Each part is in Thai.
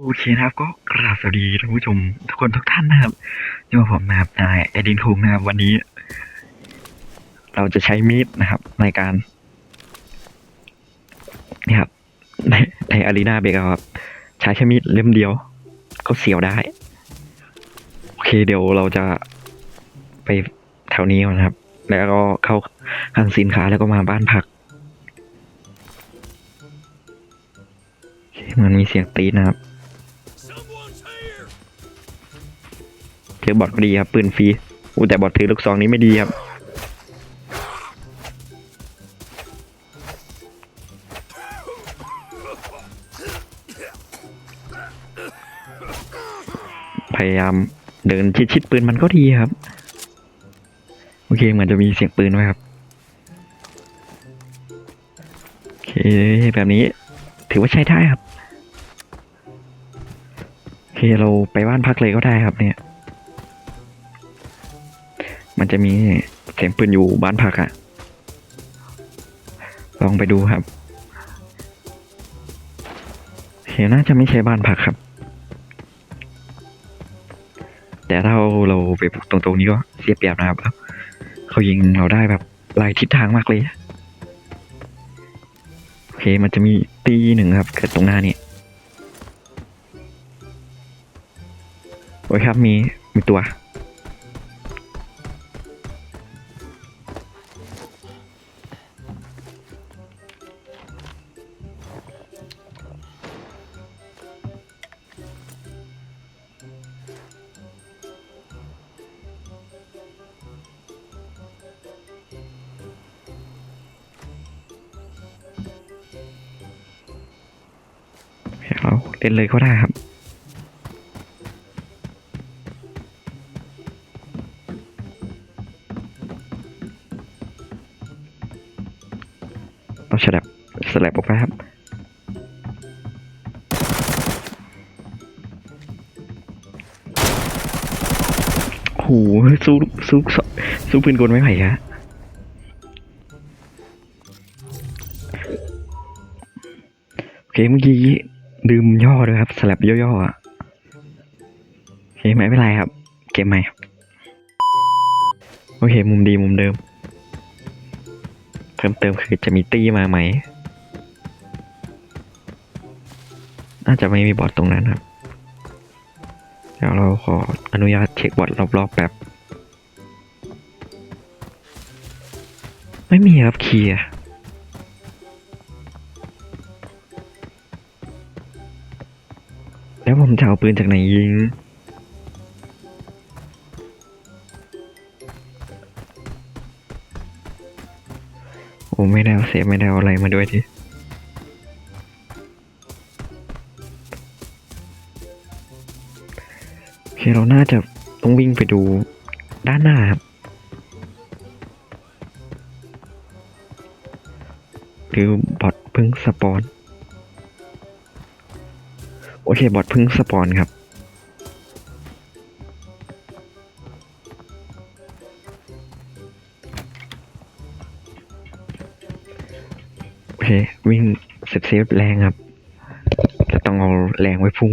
โอเคนะครับก็กราบสวัสดีท่านผู้ชม ทุกคนทุกท่านนะครับที่มาผมนะครับนายเอดินคุงนะครับวันนี้ เราจะใช้มีดนะครับ ในการนี่ครับในในอารีนาเบกครับใช้แค่มีดเล่มเดียว ก็เสียวได้ โอเคเดี๋ยวเราจะไปแถวนี้ก่อนนะครับ แล้วก็เข้าห้างสินค้าแล้วก็มาบ้านพักโอเคมันมีเสียงตีนะครับ เจอบอทก็ดีครับปืนฟรีอู้แต่บอทถือลูกซองนี้ไม่ดีครับพยายามเดินชิดๆปืนมันก็ดีครับ โอเคเหมือนจะมีเสียงปืนไว้ครับโอเคแบบนี้ถือว่าใช้ได้ครับโอเคเราไปบ้านพักเลยก็ได้ครับเนี่ย มันจะมีเสียงปืนอยู่บ้านพักอะลองไปดูครับเห็นน่าจะไม่ใช่บ้านพักครับ แต่ถ้าเราไปบุกตรงๆนี้ก็เสียเปรียบนะครับเขายิงเราได้แบบหลายทิศทางมากเลยโอเคมันจะมีตีหนึ่งครับ เกิดตรงหน้านี่โอ้ยครับมีมีตัว เราเล่นเลยก็ได้ครับเราฉลับสลับออกไปครับโอ้โหสู้สู้สู้ปืนกลไม่ไหวฮะโอเคเมื่อกี้ ดื่มย่อด้วยครับ สลับย่อๆอะโอเคไม่เป็นไรครับ เกมใหม่โอเค มุมดีมุมเดิม เพิ่มเติมคือจะมีตี้มาไหม น่าจะไม่มีบอทตรงนั้นครับ เดี๋ยวเราขออนุญาตเช็คบอทรอบๆแบบไม่มีครับเคลียร์ แล้วผมจะเอาปืนจากไหนยิง โอ้ไม่ได้เอาเซฟไม่ได้อะไรมาด้วยทีโอเคเราน่าจะต้องวิ่งไปดูด้านหน้าครับ หรือบอทเพึ่งสปอน เคบอทพึ่งสปอนครับ โอเค วิ่งเซฟเซฟแรงครับ จะต้องเอาแรงไว้พุ่ง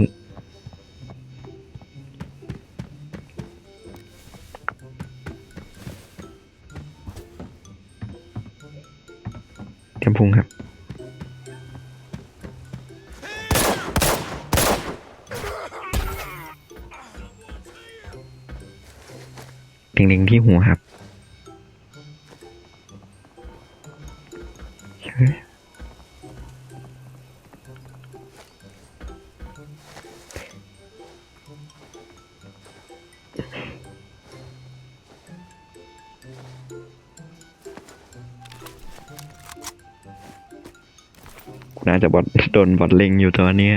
น่าจะบอดโดนบอดเล็งอยู่ตอนนี้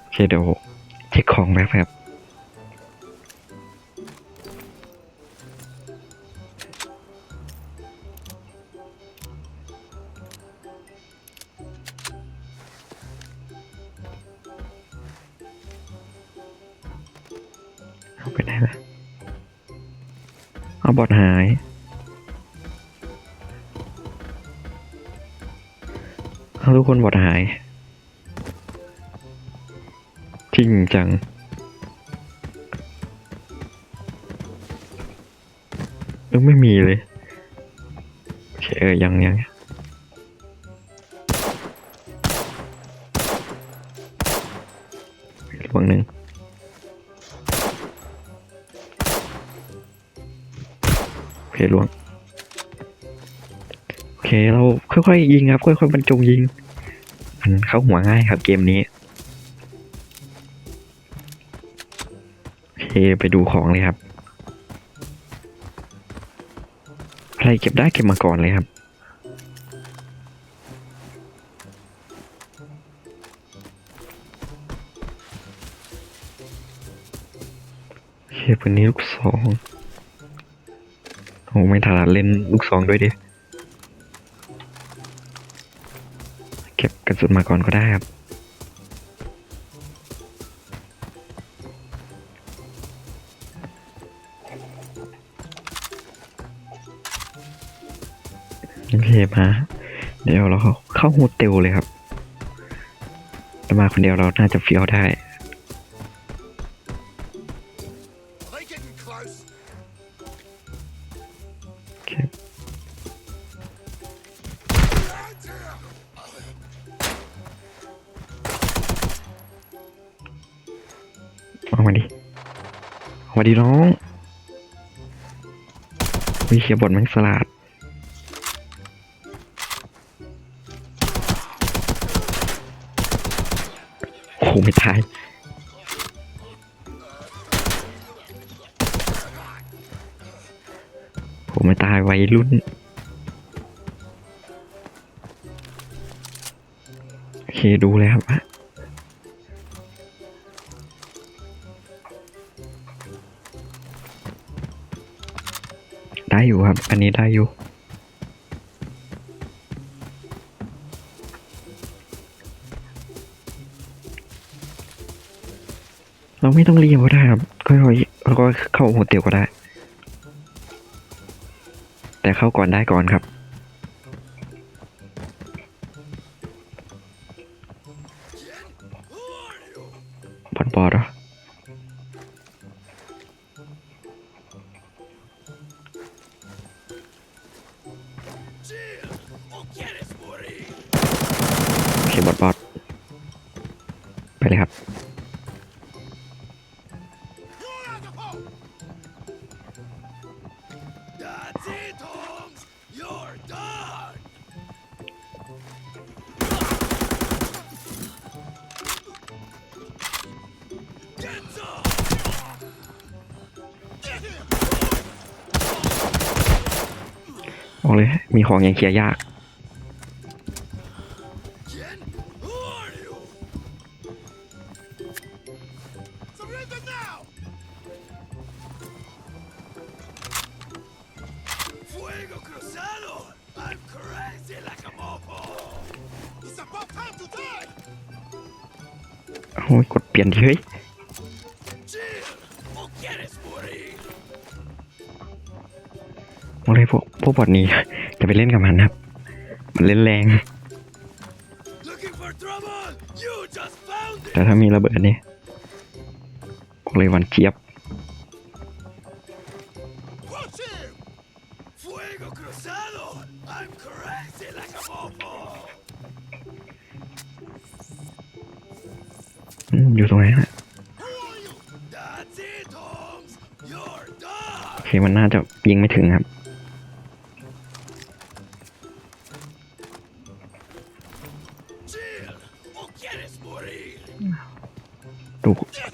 โอเคเดี๋ยวเช็คของแป๊บ เอาทุกคนบอดหาย จริงจัง เออไม่มีเลยโอเคเออยังยังลวงหนึ่งโอเคลวง เคเราค่อยๆยิงครับ ค่อยๆบรรจงยิง มันเข้าหัวง่ายครับเกมนี้โอเคไปดูของเลยครับ อะไรเก็บได้เก็บมาก่อนเลยครับโอเคปืนนี้ลูกสองโอ้ไม่ถนัดเล่นลูกสองด้วยดิ กระสุนมาก่อนก็ได้ครับ โอเคมาเดี๋ยวเราเข้าเข้าโฮเทลเลยครับเรามาคนเดียวเราน่าจะเฟี้ยวได้ ดิน้องวิเชียบทแมันสลัดโอ้โหไม่ตายผมไม่ตายวัยรุ่นโอเคดูเลยครับ ได้อยู่ครับ อันนี้ได้อยู่ เราไม่ต้องเรียนก็ได้ครับค่อยๆแล้วก็เข้าโฮเทลก็ได้ แต่เข้าก่อนได้ก่อนครับบอดบอดเหรอ ออกเลย มีของยังเคลียร์ยาก โอ้เลยพวกพวกบอดนี้จะไปเล่นกับมันครับ มันเล่นแรง Looking for trouble? You just found it! แต่ถ้ามีระเบิดนี่บอกเลยหวันเจี๊ยบ Watch him! Fuego cruzado! I'm crazy like a mofo! อืมอยู่ตรงไหนฮะ Who are you? That's it, Holmes! You're done! โอเคมันน่าจะยิงไม่ถึงครับ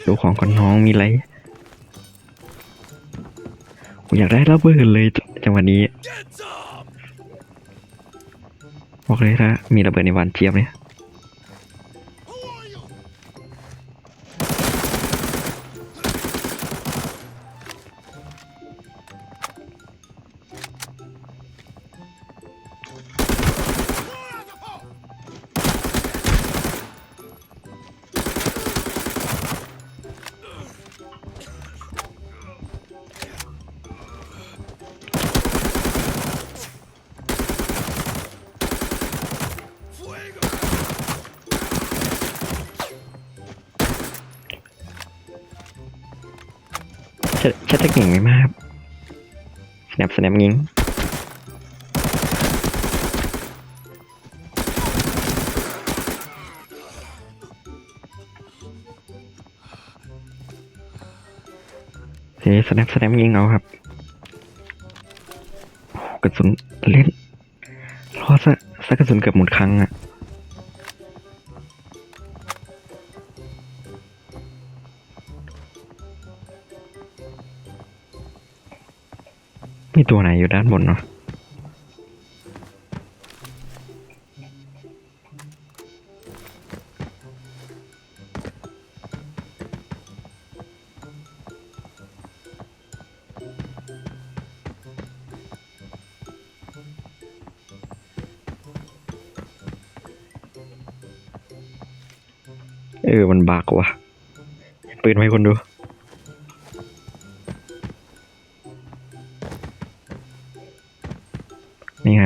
ดูของก่อนน้องมีอะไรผมอยากได้ระเบิดเลยจังหวะนี้บอกเลยถ้ามีระเบิดในวันเจี๊ยบเนี่ย ชัดชัดเทคนิคไม่มากสแนปสแนปยิงโอเคสแนปสแนปยิงเอาครับกระสุนเล่นรอซะซะกระสุนเกือบหมดครั้งอะ มีตัวไหนอยู่ด้านบนเนาะเออ มันบากว่ะ ปืนไว้คนดู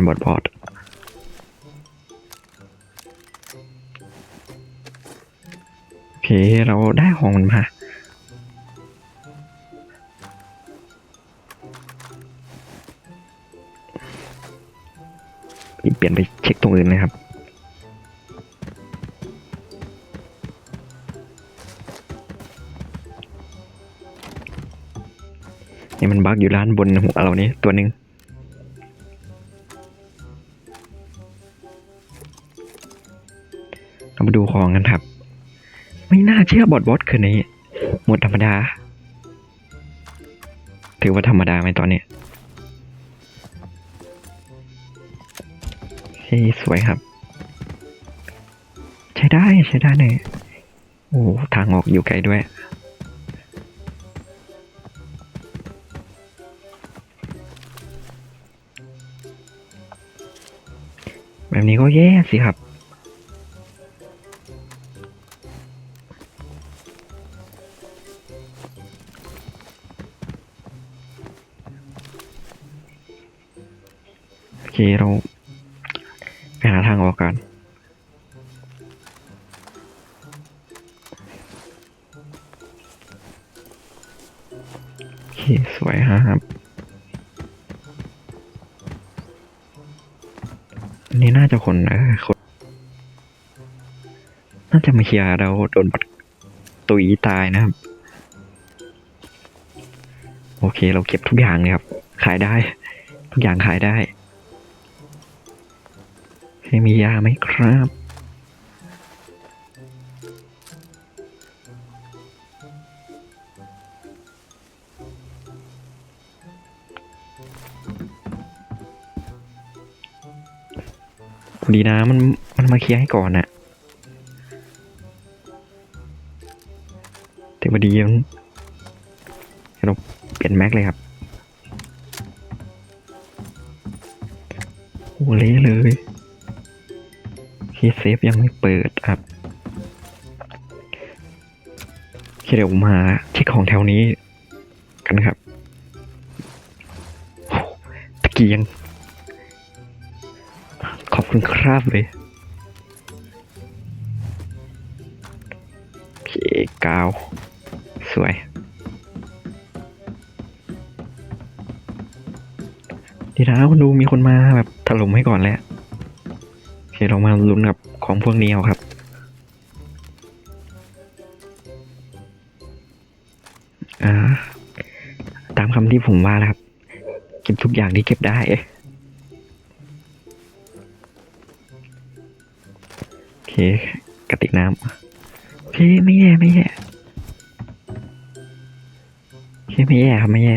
บอดบอดโอเคเราได้ของมันมาเปลี่ยนไปเช็คตรงอื่นเลยครับนี่มันบักอยู่ด้านบนหัวเรานี่ตัวหนึ่ง เรามาดูของกันครับ ไม่น่าเชื่อบอดบอสคืนนี้ หมดธรรมดา ถือว่าธรรมดาไหมตอนนี้เฮ้ยสวยครับ ใช้ได้ใช้ได้เลยโอ้ทางออกอยู่ไกลด้วยแบบนี้ก็แย่สิครับ เคเราไปหาทางออกกันโอเคสวยครับอันนี้น่าจะคนเออคนน่าจะมาเคลียร์เราโดนบัดตุยตายนะครับ โอเคเราเก็บทุกอย่างเลยครับ ขายได้ ทุกอย่างขายได้ ให้มียาไหมครับ ดีนะมันมันมาเคลียร์ให้ก่อนน่ะแต่พอดีมันเราเปลี่ยนแม็กเลยครับโอ้เละเลย คีย์เซฟยังไม่เปิดครับเคเดี๋ยวมาเช็คของแถวนี้กันครับตะเกียง ขอบคุณครับเลยเคกาว สวย ดีนะคุณดูมีคนมาแบบถล่มให้ก่อนแล้ว โอเคเรามาลุ้นกับของพวกนี้เอาครับาตามคำที่ผมว่าแล้วครับ เก็บทุกอย่างที่เก็บได้ โอเคกระติกน้ำโอเคไม่แย่ไม่แย่โอเคไม่แย่ครับไม่แย่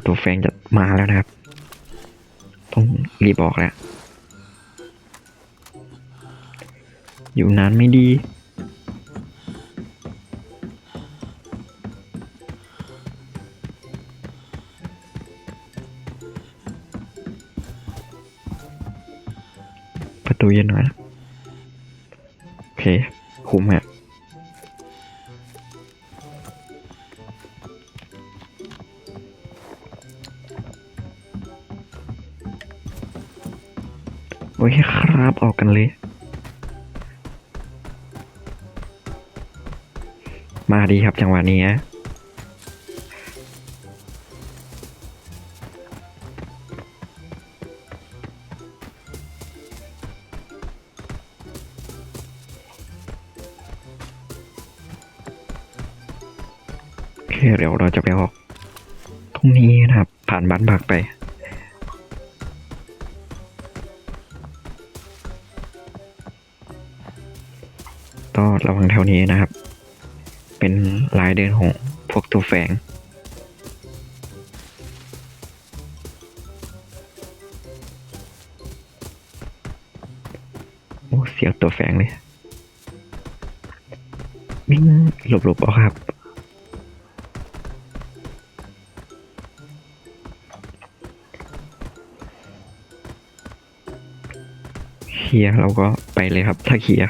อนตัวแฟงจะมาแล้วนะครับ ต้องรีบบอกแล้ว อยู่นานไม่ดี ประตูเย็นหน่อยนะ โอเค คุมฮะ ดีครับจังหวะนี้นะเดี๋ยวเราจะไปออกตรงนี้นะครับ ผ่านบ้านพักไปก็ระวังแถวนี้นะครับ เดินของพวกตัวแฝงโอ้เสียวตัวแฝงเลยวิ่งหลบๆเอาครับเคลียร์เราก็ไปเลยครับ ถ้าเคลียร์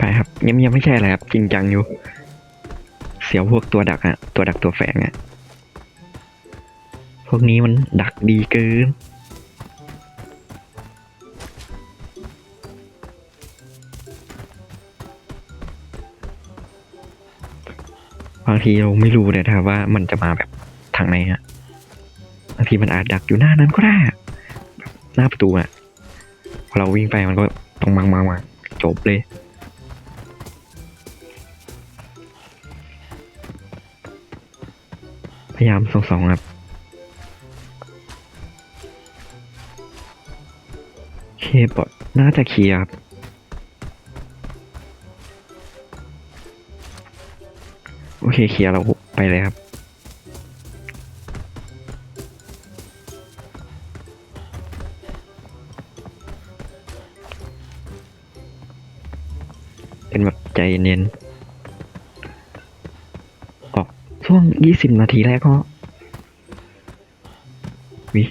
ไปครับยังยังไม่ใช่อะไรครับ จริงจังอยู่ เสียวพวกตัวดักอะตัวดักตัวแฝงอะพวกนี้มันดักดีเกินบางทีเราไม่รู้เลยนะครับว่ามันจะมาแบบทางไหนฮะบางทีมันอาจดักอยู่หน้านั้นก็ได้หน้าประตูอะพอเราวิ่งไปมันก็ต้องมังมังมังจบเลย ยายามสองสองครับเคบอดน่าจะเคลียร์ครับโอเคเคลียร์เราไปเลยครับเป็นแบบใจเย็นๆออกช่วง ยี่สิบนาทีแรกก็วิ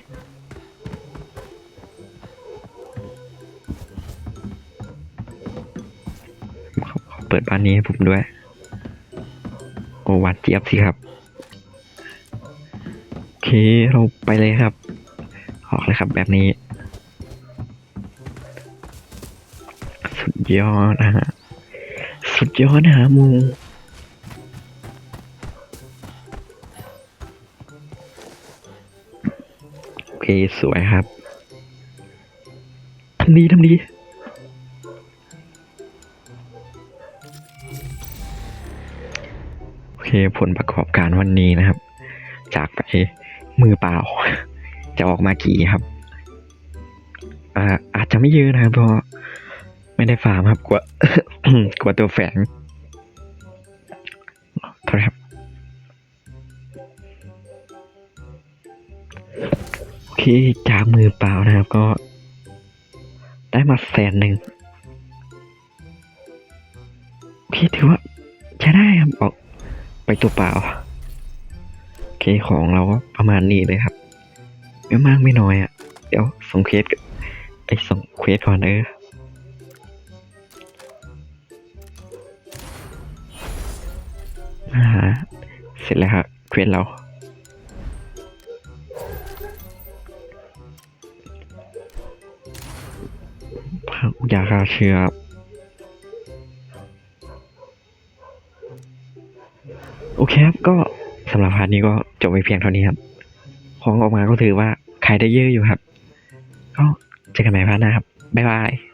ขอขอเปิดบ้านนี้ให้ผมด้วย โอวัดเจี๊ยบสิครับ โอเค เราไปเลยครับ ออกเลยครับแบบนี้ สุดยอดนะฮะ สุดยอดนะฮะมู สวยครับทำดีทำดีโอเคผลประกอบการวันนี้นะครับ จากไปมือเปล่า จะออกมากี่ครับอ่าอาจจะไม่เยอะนะครับเพราะไม่ได้ฟาร์มครับกว่ากว่าตัวแฝงโทษครับ โอเคจากมือเปล่านะครับก็ ได้มาแสนหนึ่งโอเคถือว่าใช้ได้ครับออกไปตัวเปล่า โอเคของเราก็ประมาณนี้เลยครับ ไม่มากไม่น้อยอะ่ะ เดี๋ยวส่งเคสก่อนไอ้ส่งเควสก่อนเอออ่าเสร็จแล้วครับเควสเรา ยาฆ่าเชื้อครับโอเคครับก็สำหรับพาร์ทนี้ก็จบไปเพียงเท่านี้ครับ ของออกมาก็ถือว่าขายได้เยอะอยู่ครับ ก็เจอกันใหม่พาร์ทหน้าครับ บ๊ายบาย